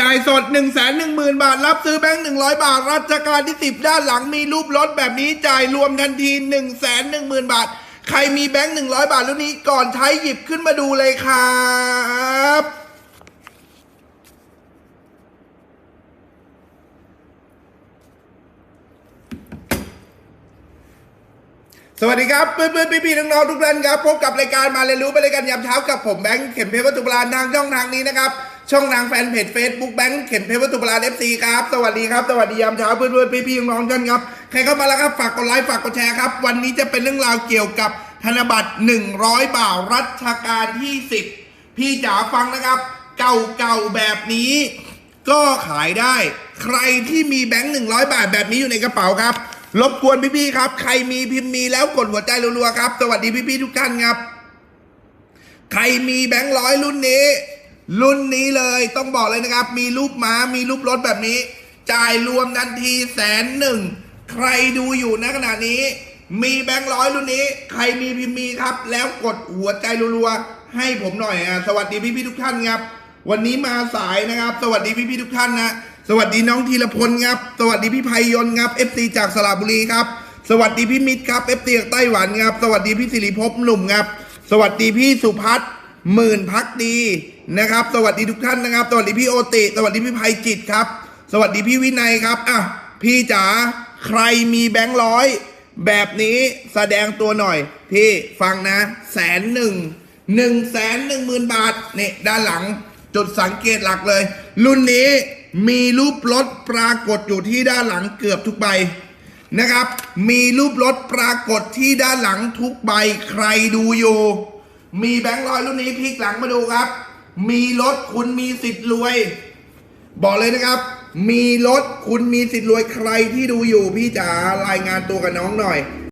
จ่ายสด1นึ่งแสนหนึ่งหมื่นบาท รับซื้อแบงค์หนึ่งร้อยบาท รัชกาลที่ 10 ด้านหลังมีรูปรถแบบนี้จ่ายรวมทันที1นึ่งแสนหนึ่งหมื่นบาท ใครมีแบงค์หนึ่งร้อยบาทรุ่นนี้ก่อนใช้หยิบขึ้นมาดูเลยครับสวัสดีครับเพื่อนเพื่อนพี่พี่ๆน้องๆทุกท่านครับ พบกับรายการมาเรียนรู้ไปรายการยามเช้ากับผมแบงค์เข็มเพชรวัตถุโบราณทางช่องทางนี้นะครับ ช่องทางแฟนเพจ Facebook แบงค์เข็มเพชรวัตถุโบราณ FC ครับ สวัสดีครับ สวัสดียามเช้าเพื่อนเพื่อนพี่พี่ๆน้องๆท่านครับ ใครเข้ามาแล้วครับ ฝากกดไลค์ ฝากกดแชร์ครับ วันนี้จะเป็นเรื่องราวเกี่ยวกับธนบัตร 100 บาทรัชกาลที่ 10 พี่จ๋าฟังนะครับ เก่าๆแบบนี้ ก็ขายได้ ใครที่มีแบงค์หนึ่งร้อยบาทแบบนี้อยู่ในกระเป๋าครับ รบกวนพี่ๆครับ ใครมีพิมพ์มีแล้วกดหัวใจรัวๆครับ สวัสดีพี่ๆทุกท่านครับ ใครมีแบงค์ร้อยรุ่นนี้ รุ่นนี้เลยต้องบอกเลยนะครับ มีรูปม้ามีรูปรถแบบนี้ จ่ายรวมทันทีแสนหนึ่ง ใครดูอยู่ณขณะนี้ มีแบงค์ร้อยรุ่นนี้ ใครมีพิมพ์มีครับ แล้วกดหัวใจรัวๆให้ผมหน่อยอะสวัสดีพี่ๆทุกท่านครับ วันนี้มาสายนะครับ สวัสดีพี่ๆทุกท่านนะสวัสดีน้องธีรพลครับสวัสดีพี่ไพยนต์ครับ FC จากสระบุรีครับสวัสดีพี่มิตรครับ FC จากไต้หวันครับสวัสดีพี่สิริภพหนุ่มครับสวัสดีพี่สุพัฒน์ หมื่นพักดีนะครับ สวัสดีทุกท่านนะครับ สวัสดีพี่โอติ สวัสดีพี่ไพจิตครับ สวัสดีพี่วินัยครับอะพี่จ๋าใครมีแบงค์ร้อย แบบนี้แสดงตัวหน่อย พี่ฟังนะแสนหนึ่งหนึ่งแสนหนึ่งหมื่นบาทนี่ด้านหลังจุดสังเกตหลักเลย รุ่นนี้มีรูปรถปรากฏอยู่ที่ด้านหลังเกือบทุกใบนะครับ มีรูปรถปรากฏที่ด้านหลังทุกใบใครดูอยู่ มีแบงค์ร้อยรุ่นนี้พลิกหลังมาดูครับ มีรถคุณมีสิทธิ์รวย บอกเลยนะครับ มีรถคุณมีสิทธิ์รวยใครที่ดูอยู่พี่จ๋ารายงานตัวกับน้องหน่อย